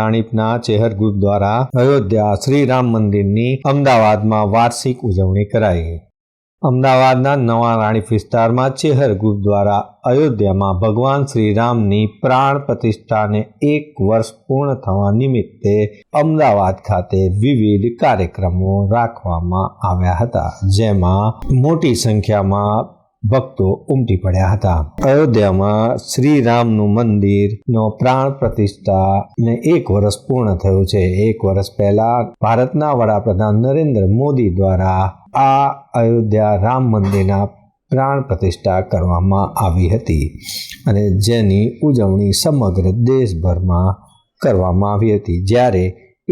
રાણીપના ચેહર દ્વારા અયોધ્યા શ્રી રામ મંદિરની અમદાવાદમાં વાર્ષિક ઉજવણી કરાઈ. અમદાવાદના નવા રાણીપ વિસ્તારમાં ચેહર ગ્રુપ દ્વારા અયોધ્યામાં ભગવાન શ્રીરામની પ્રાણ પ્રતિષ્ઠાને એક વર્ષ પૂર્ણ થવા નિમિત્તે અમદાવાદ ખાતે વિવિધ કાર્યક્રમો રાખવામાં આવ્યા હતા, જેમાં મોટી સંખ્યામાં ભક્તો ઉમટી પડ્યા હતા. અયોધ્યામાં શ્રી રામનું મંદિરનો પ્રાણ પ્રતિષ્ઠા ને એક વર્ષ પૂર્ણ થયું છે. એક વર્ષ પહેલા ભારતના વડાપ્રધાન નરેન્દ્ર મોદી દ્વારા આ અયોધ્યા રામ મંદિરના પ્રાણ પ્રતિષ્ઠા કરવામાં આવી હતી અને જેની ઉજવણી સમગ્ર દેશભરમાં કરવામાં આવી હતી. જ્યારે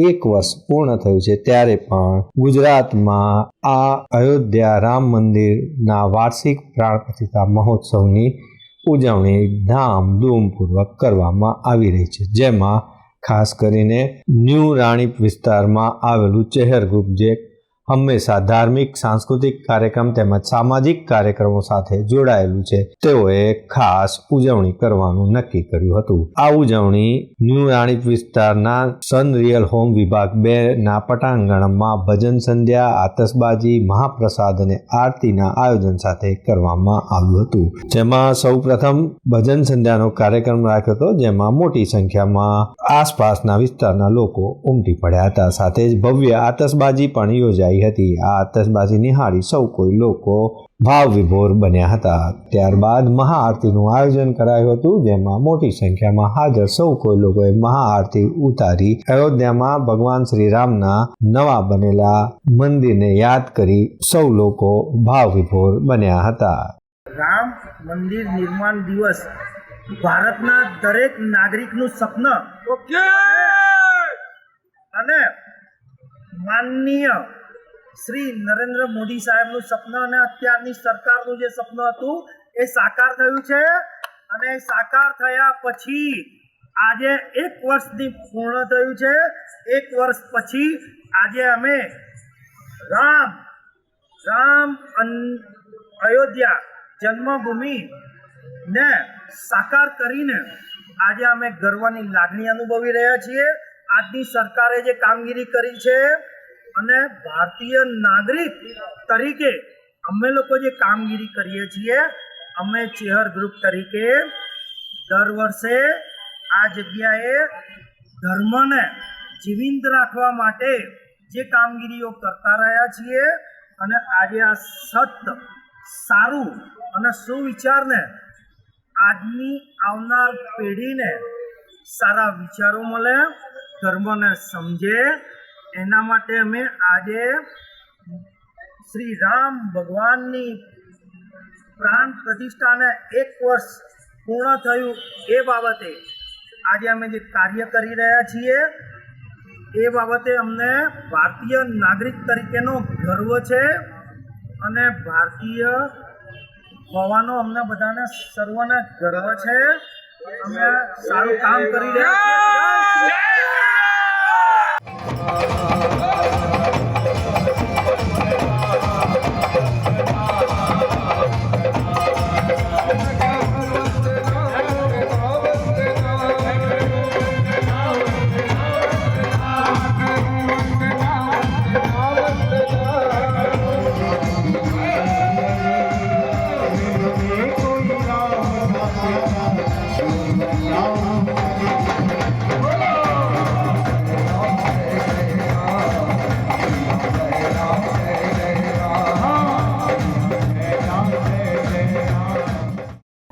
એક વર્ષ પૂર્ણ થયું છે, ત્યારે પણ ગુજરાતમાં આ અયોધ્યા રામ મંદિરના વાર્ષિક પ્રાણ પ્રતિષ્ઠા મહોત્સવની ઉજવણી ધામધૂમપૂર્વક કરવામાં આવી રહી છે. જેમાં ખાસ કરીને ન્યૂ રાણીપ વિસ્તારમાં આવેલું ચહેર ગ્રુપ જે હંમેશા ધાર્મિક, સાંસ્કૃતિક કાર્યક્રમ તેમજ સામાજિક કાર્યક્રમો સાથે જોડાયેલું છે. તેઓએ ખાસ ઉજવણી કરવાનું નક્કી કર્યું હતું. આ ઉજવણી ન્યૂ રાણીપ વિસ્તારના સન રિયલ હોમ વિભાગ બે ના પટાંગણમાં ભજન સંધ્યા, આતશબાજી, મહાપ્રસાદ અને આરતીના આયોજન સાથે કરવામાં આવ્યું હતું. જેમાં સૌપ્રથમ ભજન સંધ્યાનો કાર્યક્રમ રાખ્યો હતો, જેમાં મોટી સંખ્યામાં આસપાસના વિસ્તારના લોકો ઉમટી પડ્યા હતા. સાથે જ ભવ્ય આતશબાજી પણ યોજાઈ હતી. આ આતશબાજી નિહાળી સૌ કોઈ લોકો ભાવ વિભોર બન્યા હતા. ત્યારબાદ મહાઆરતીનું આયોજન કરાયું હતું જેમાં મોટી સંખ્યામાં હાજર સૌ કોઈ લોકોએ મહાઆરતી ઉતારી. અયોધ્યામાં ભગવાન શ્રી રામના નવા બનેલા મંદિરને યાદ કરી સૌ લોકો ભાવ વિભોર બન્યા હતા. રામ મંદિર નિર્માણ દિવસ ભારતના દરેક નાગરિકનું સપન અને માનનીય શ્રી નરેન્દ્ર મોદી સાહેબનું સપન અને અત્યારની સરકારનું જે સપનું હતું, એ સાકાર થયું છે. અને સાકાર થયા પછી આજે એક વર્ષની પૂર્ણ થયું છે. એક વર્ષ પછી આજે અમે રામ રામ અયોધ્યા જન્મભૂમિ ને સાકાર કરીને આજે અમે ગર્વની લાગણી અનુભવી રહ્યા છીએ. આજની સરકારે જે કામગીરી કરી છે અને ભારતીય નાગરિક તરીકે અમે લોકો જે કામગીરી કરીએ છીએ, અમે ચેહર ગ્રુપ તરીકે દર વર્ષે આ જગ્યાએ ધર્મને જીવિંત રાખવા માટે જે કામગીરીઓ કરતા રહ્યા છીએ અને આજે આ સત સારું અને સુવિચારને આજની આવનાર પેઢીને સારા વિચારો મળે, ધર્મને સમજે એના માટે અમે આજે શ્રી રામ ભગવાનની પ્રાણ પ્રતિષ્ઠાને એક વર્ષ પૂર્ણ થયું એ બાબતે આજે અમે જે કાર્ય કરી રહ્યા છીએ એ બાબતે અમને ભારતીય નાગરિક તરીકેનો ગર્વ છે અને ભારતીય હોવાનો અમને બધાને સર્વને ગર્વ છે. અમે સારું કામ કરી રહ્યા છીએ. Oh,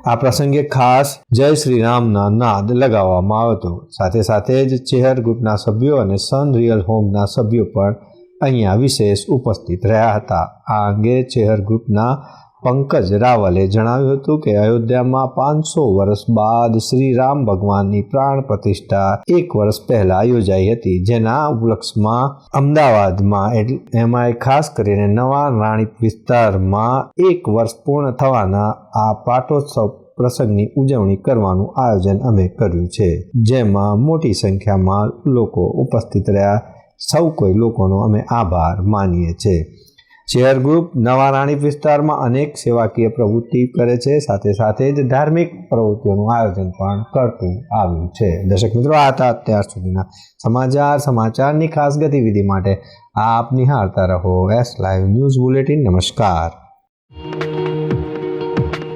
આ પ્રસંગે ખાસ જય શ્રી રામના નાદ લગાવવામાં આવ્યો હતો. સાથે સાથે જ ચેહર ગ્રુપના સભ્યો અને સન રિયલ હોમના સભ્યો પણ અહીંયા વિશેષ ઉપસ્થિત રહ્યા હતા. આ અંગે ચેહર ગ્રુપના પંકજ રાવલે જણાવ્યું હતું કે અયોધ્યામાં પાંચસો વર્ષ બાદ શ્રી રામ ભગવાનની પ્રાણ પ્રતિષ્ઠા એક વર્ષ પહેલા યોજાઈ હતી. જેના ઉપલક્ષમાં અમદાવાદમાં એમાં ખાસ કરીને નવા રાણીપ વિસ્તારમાં એક વર્ષ પૂર્ણ થવાના આ પાટોત્સવ પ્રસંગની ઉજવણી કરવાનું આયોજન અમે કર્યું છે. જેમાં મોટી સંખ્યામાં લોકો ઉપસ્થિત રહ્યા. સૌ કોઈ લોકોનો અમે આભાર માનીએ છીએ. ચેર ગ્રુપ નવા રાણીપ વિસ્તારમાં અનેક સેવાકીય પ્રવૃત્તિ કરે છે. સાથે સાથે જ ધાર્મિક પ્રવૃત્તિઓનું આયોજન પણ કરતું આવ્યું છે. દર્શક મિત્રો, આ હતા અત્યાર સુધીના સમાચાર. સમાચારની ખાસ ગતિવિધિ માટે આપ નિહાળતા રહો. એસ લાઈવ ન્યૂઝ બુલેટિન નમસ્કાર.